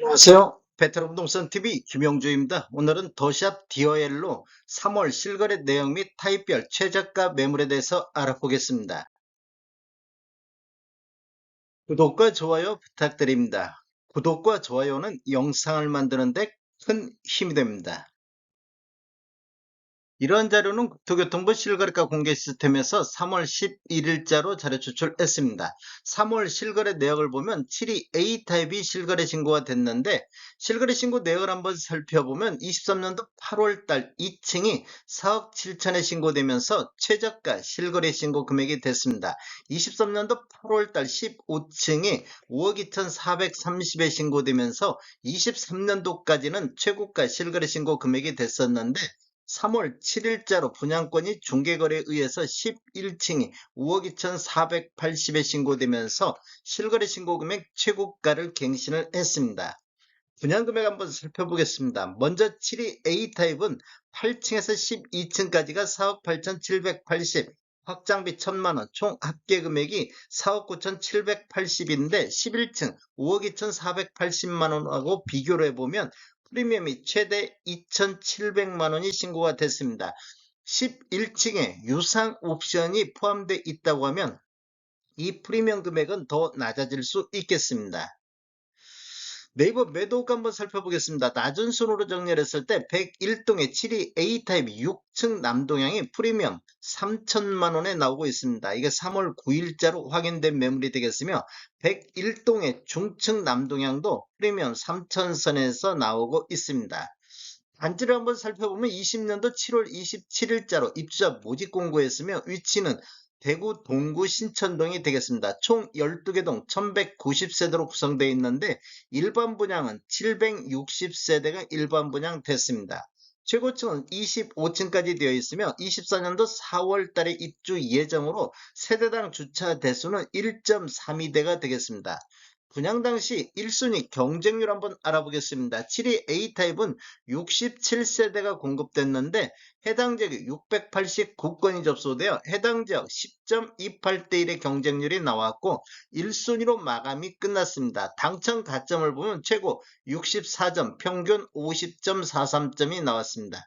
안녕하세요. 베테랑 부동산 TV 김영주입니다. 오늘은 더샵 디어엘로 3월 실거래 내용 및 타입별 최저가 매물에 대해서 알아보겠습니다. 구독과 좋아요 부탁드립니다. 구독과 좋아요는 영상을 만드는데 큰 힘이 됩니다. 이러한 자료는 국토교통부 실거래가 공개 시스템에서 3월 11일자로 자료 추출했습니다. 3월 실거래 내역을 보면 7위 A타입이 실거래 신고가 됐는데 실거래 신고 내역을 한번 살펴보면 23년도 8월달 2층이 4억 7천에 신고되면서 최저가 실거래 신고 금액이 됐습니다. 23년도 8월달 15층이 5억 2,430에 신고되면서 23년도까지는 최고가 실거래 신고 금액이 됐었는데 3월 7일자로 분양권이 중개거래에 의해서 11층이 5억 2,480에 신고되면서 실거래 신고금액 최고가를 갱신을 했습니다. 분양금액 한번 살펴보겠습니다. 먼저 7위 A타입은 8층에서 12층까지가 4억 8,780, 확장비 1천만원, 총 합계 금액이 4억 9,780인데 11층 5억 2,480만원하고 비교를 해보면 프리미엄이 최대 2,700만 원이 신고가 됐습니다. 11층에 유상 옵션이 포함되어 있다고 하면 이 프리미엄 금액은 더 낮아질 수 있겠습니다. 네이버 매도가 한번 살펴보겠습니다. 낮은 순으로 정렬했을 때 101동의 7위 A타입 6층 남동향이 프리미엄 3천만 원에 나오고 있습니다. 이게 3월 9일자로 확인된 매물이 되겠으며 101동의 중층 남동향도 프리미엄 3천선에서 나오고 있습니다. 단지를 한번 살펴보면 20년도 7월 27일자로 입주자 모집 공고했으며 위치는 대구 동구 신천동이 되겠습니다. 총 12개 동 1190세대로 구성되어 있는데 일반 분양은 760세대가 일반 분양 됐습니다. 최고층은 25층까지 되어 있으며 24년도 4월 달에 입주 예정으로 세대당 주차 대수는 1.32대가 되겠습니다. 분양 당시 1순위 경쟁률 한번 알아보겠습니다. 7위 A타입은 67세대가 공급됐는데 해당 지역이 689건이 접수되어 해당 지역 10.28대 1의 경쟁률이 나왔고 1순위로 마감이 끝났습니다. 당첨 가점을 보면 최고 64점, 평균 50.43점이 나왔습니다.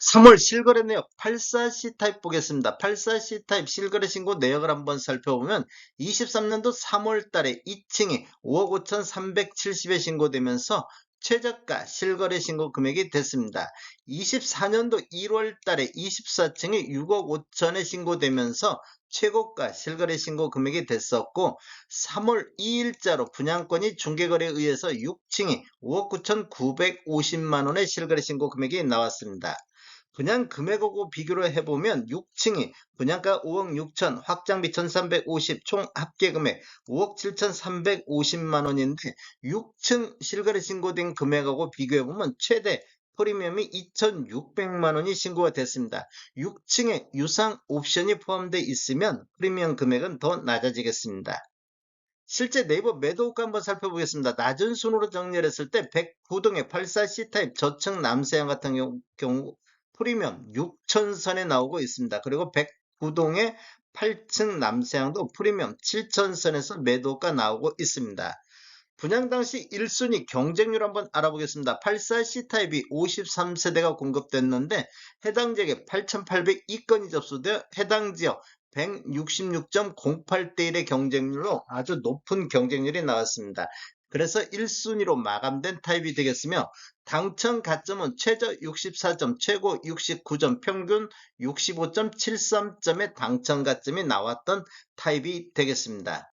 3월 실거래 내역 84C 타입 보겠습니다. 84C 타입 실거래 신고 내역을 한번 살펴보면 23년도 3월 달에 2층이 5억 5,370에 신고되면서 최저가 실거래 신고 금액이 됐습니다. 24년도 1월 달에 24층이 6억 5천에 신고되면서 최고가 실거래 신고 금액이 됐었고 3월 2일자로 분양권이 중개거래에 의해서 6층이 5억 9,950만 원의 실거래 신고 금액이 나왔습니다. 분양 금액하고 비교를 해보면 6층이 분양가 5억 6천, 확장비 1,350, 총 합계 금액 5억 7,350만 원인데 6층 실거래 신고된 금액하고 비교해보면 최대 프리미엄이 2,600만 원이 신고가 됐습니다. 6층에 유상 옵션이 포함되어 있으면 프리미엄 금액은 더 낮아지겠습니다. 실제 네이버 매도가 한번 살펴보겠습니다. 낮은 순으로 정렬했을 때 109동의 84C 타입 저층 남세형 같은 경우 프리미엄 6천선에 나오고 있습니다. 그리고 109동의 8층 남세양도 프리미엄 7천선에서 매도가 나오고 있습니다. 분양 당시 1순위 경쟁률 한번 알아보겠습니다. 84C 타입이 53세대가 공급됐는데 해당 지역에 8,802건이 접수되어 해당 지역 166.08대 1의 경쟁률로 아주 높은 경쟁률이 나왔습니다. 그래서 1순위로 마감된 타입이 되겠으며 당첨 가점은 최저 64점, 최고 69점, 평균 65.73점의 당첨 가점이 나왔던 타입이 되겠습니다.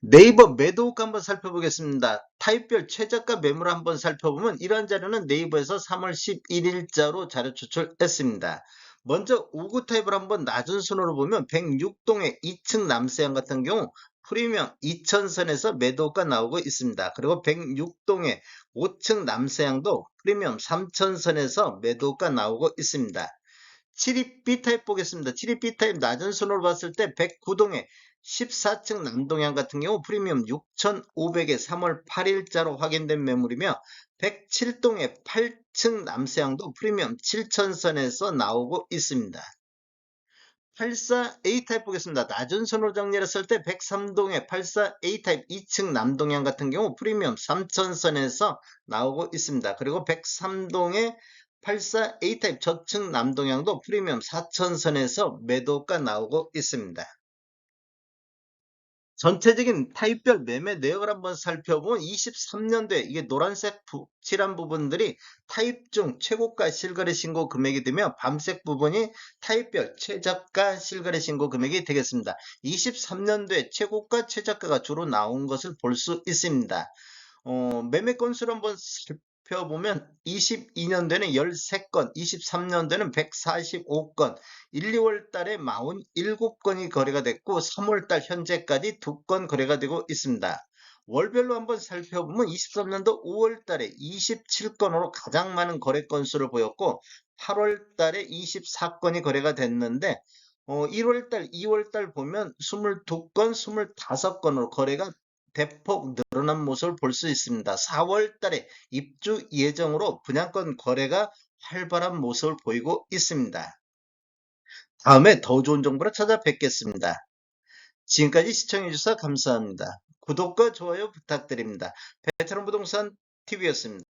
네이버 매도가 한번 살펴보겠습니다. 타입별 최저가 매물 한번 살펴보면 이러한 자료는 네이버에서 3월 11일자로 자료 추출했습니다. 먼저 5구 타입을 한번 낮은 순으로 보면 106동의 2층 남세형 같은 경우 프리미엄 2천선에서 매도가 나오고 있습니다. 그리고 106동의 5층 남서양도 프리미엄 3천선에서 매도가 나오고 있습니다. 7위 B타입 보겠습니다. 7위 B타입 낮은 순으로 봤을 때 109동의 14층 남동향 같은 경우 프리미엄 6,500에 3월 8일자로 확인된 매물이며 107동의 8층 남서양도 프리미엄 7천선에서 나오고 있습니다. 84 A타입 보겠습니다. 낮은 선으로 정리를 했을 때 103동의 84 A타입 2층 남동향 같은 경우 프리미엄 3천선에서 나오고 있습니다. 그리고 103동의 84 A타입 저층 남동향도 프리미엄 4천선에서 매도가 나오고 있습니다. 전체적인 타입별 매매 내역을 한번 살펴보면 23년도에 이게 노란색 부- 칠한 부분들이 타입 중 최고가 실거래 신고 금액이 되며 밤색 부분이 타입별 최저가 실거래 신고 금액이 되겠습니다. 23년도에 최고가 최저가가 주로 나온 것을 볼 수 있습니다. 어, 매매 건수를 한번 살펴보면 22년도에는 13건, 23년도에는 145건, 1, 2월 달에 47건이 거래가 됐고 3월 달 현재까지 2건 거래가 되고 있습니다. 월별로 한번 살펴보면 23년도 5월 달에 27건으로 가장 많은 거래 건수를 보였고 8월 달에 24건이 거래가 됐는데 어, 1월 달, 2월 달 보면 22건, 25건으로 거래가 대폭 늘어난 모습을 볼 수 있습니다. 4월 달에 입주 예정으로 분양권 거래가 활발한 모습을 보이고 있습니다. 다음에 더 좋은 정보로 찾아뵙겠습니다. 지금까지 시청해주셔서 감사합니다. 구독과 좋아요 부탁드립니다. 베테랑 부동산 TV였습니다.